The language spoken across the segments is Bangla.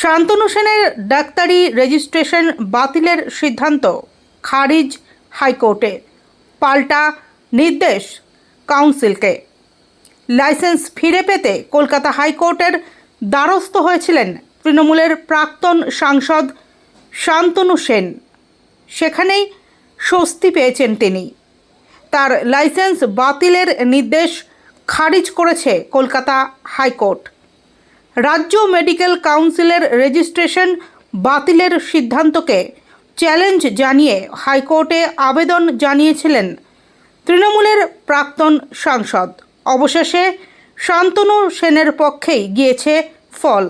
শান্তনু সেনের ডাক্তারি রেজিস্ট্রেশন বাতিলের সিদ্ধান্ত, খারিজ হাইকোর্টে। পাল্টা নির্দেশ কাউন্সিলকে। লাইসেন্স ফিরে পেতে কলকাতা হাইকোর্টের দ্বারস্থ হয়েছিলেন তৃণমূলের প্রাক্তন সাংসদ শান্তনু সেন। সেখানেই স্বস্তি পেয়েছেন তিনি। তার লাইসেন্স বাতিলের নির্দেশ খারিজ করেছে কলকাতা হাইকোর্ট। রাজ্য মেডিকেল কাউন্সিলের রেজিস্ট্রেশন বাতিলের সিদ্ধান্তকে চ্যালেঞ্জ জানিয়ে হাইকোর্টে আবেদন জানিয়েছিলেন তৃণমূলের প্রাক্তন সাংসদ। অবশেষে শান্তনু সেনের পক্ষেই গিয়েছে ফল।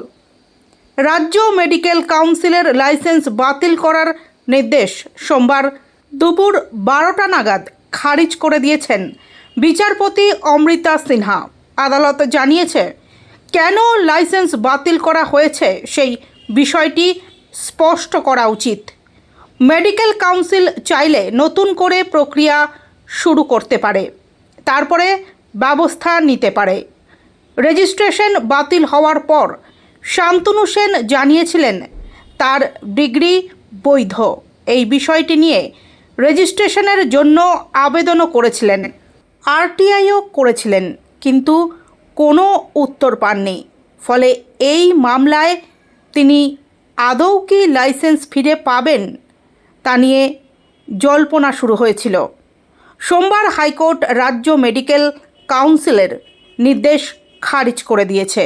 রাজ্য মেডিকেল কাউন্সিলের লাইসেন্স বাতিল করার নির্দেশ সোমবার দুপুর বারোটা নাগাদ খারিজ করে দিয়েছেন বিচারপতি অমৃতা সিনহা। আদালত জানিয়েছে কেন লাইসেন্স বাতিল করা হয়েছে? সেই বিষয়টি স্পষ্ট করা উচিত। মেডিকেল কাউন্সিল চাইলে নতুন করে প্রক্রিয়া শুরু করতে পারে। তারপরে ব্যবস্থা নিতে পারে। রেজিস্ট্রেশন বাতিল হওয়ার পর শান্তনু সেন জানিয়েছিলেন, তার ডিগ্রি বৈধ। এই বিষয়টি নিয়ে রেজিস্ট্রেশনের জন্য আবেদনও করেছিলেন। আরটিআইও করেছিলেন। কিন্তু কোনো উত্তর পাননি। ফলে এই মামলায় তিনি আদৌ কি লাইসেন্স ফিরে পাবেন তা নিয়ে জল্পনা শুরু হয়েছিল। সোমবার হাইকোর্ট রাজ্য মেডিকেল কাউন্সিলের নির্দেশ খারিজ করে দিয়েছে।